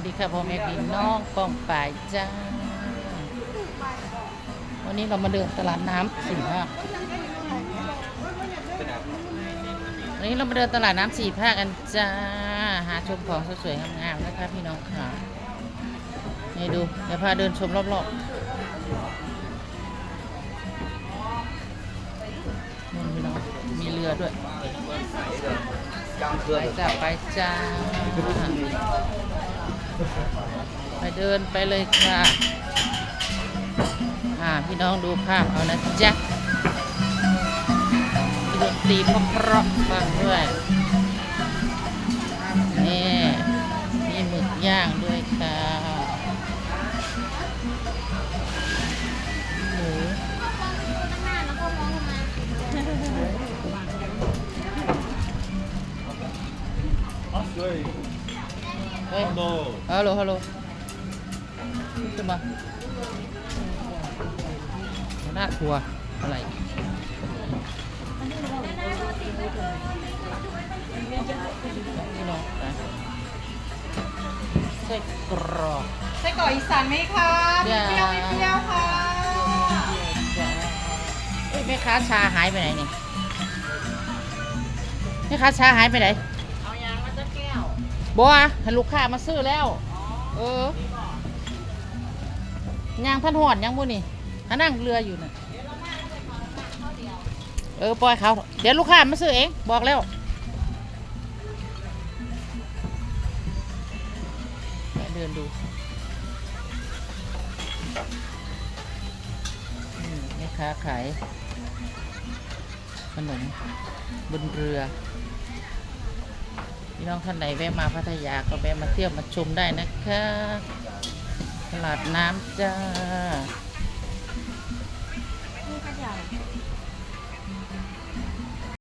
วัสดีค่ะพ่อแม่พี่น้องป้องป่ายจ้า วันนี้เรามาเดินตลาดน้ำสี่ภาควันนี้เรามาเดินตลาดน้ำสี่ภาคกันจ้า หาชมของสวยๆงามๆนะคะพี่น้องค่ะ นี่ดูเดี๋ยวพาเดินชมรอบๆนี่พี่น้องมีเรือด้วยไปจ้าไปจ้า ไปเดินไปเลยค่ะ อ่า พี่น้องดูภาพเอานะจ๊ะดนตรีเพราะๆฟังด้วยนี่มีหมึกย่างด้วยค่ะหออสเลย ฮ้ยあの、ฮัลโหล ฮัลโหลขึ้นมาหน้าครัวอะไรพี่น้องนะไส้กรอกไส้กรอกอีสานไหมคะเดี๋ไม่ยวเปรี้ยวไม่เปรี้ยวค่ะเอ้ยแม่ค้าชาหายไปไหนเนี่ยแม่ค้าชาหายไปไหน บัวให้ลูกค้ามาซื้อแล้ว เออย่างท่านหอดยังบุนี่ท่านั่งเรืออยู่น่ะเออปล่อยเขาเดี๋ยวลูกค้ามาซื้อเอง บอกแล้วไปเดินดูอืมแม่ค้าขายขนมบนเรือ พี่น้องท่านไหนแวะมาพัทยาก็แวะมาเที่ยวมาชมได้นะคะ ตลาดน้ำจ้า